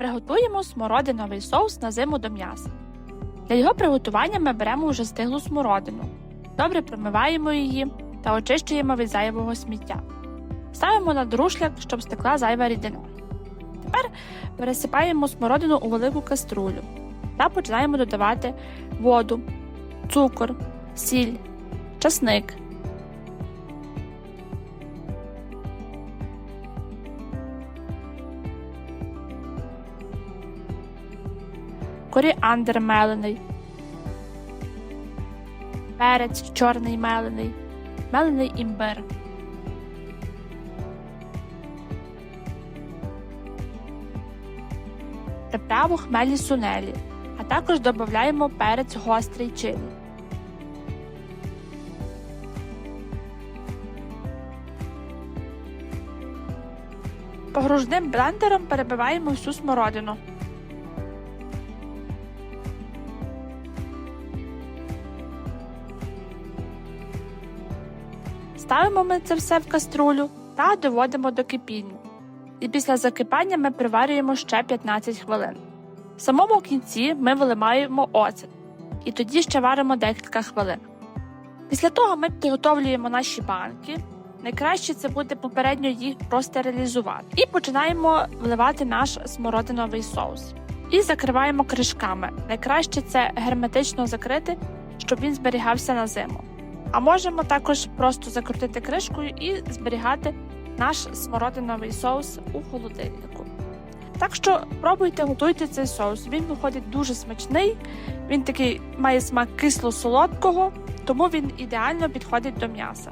Приготуємо смородиновий соус на зиму до м'яса. Для його приготування ми беремо вже стиглу смородину, добре промиваємо її та очищуємо від зайвого сміття. Ставимо на друшляк, щоб стекла зайва рідина. Тепер пересипаємо смородину у велику каструлю та починаємо додавати воду, цукор, сіль, часник. Коріандр мелений, перець чорний мелений, мелений імбир. Приправу хмелі сунелі, а також додаємо перець гострий чилі. Погружним блендером перебиваємо всю смородину. Ставимо ми це все в каструлю та доводимо до кипіння. І після закипання ми приварюємо ще 15 хвилин. В самому кінці ми вилимаємо оцет і тоді ще варимо декілька хвилин. Після того ми підготовлюємо наші банки. Найкраще це буде попередньо їх простерилізувати. І починаємо вливати наш смородиновий соус. І закриваємо кришками. Найкраще це герметично закрити, щоб він зберігався на зиму. А можемо також просто закрутити кришкою і зберігати наш смородиновий соус у холодильнику. Так що пробуйте, готуйте цей соус. Він виходить дуже смачний, він такий має смак кисло-солодкого, тому він ідеально підходить до м'яса.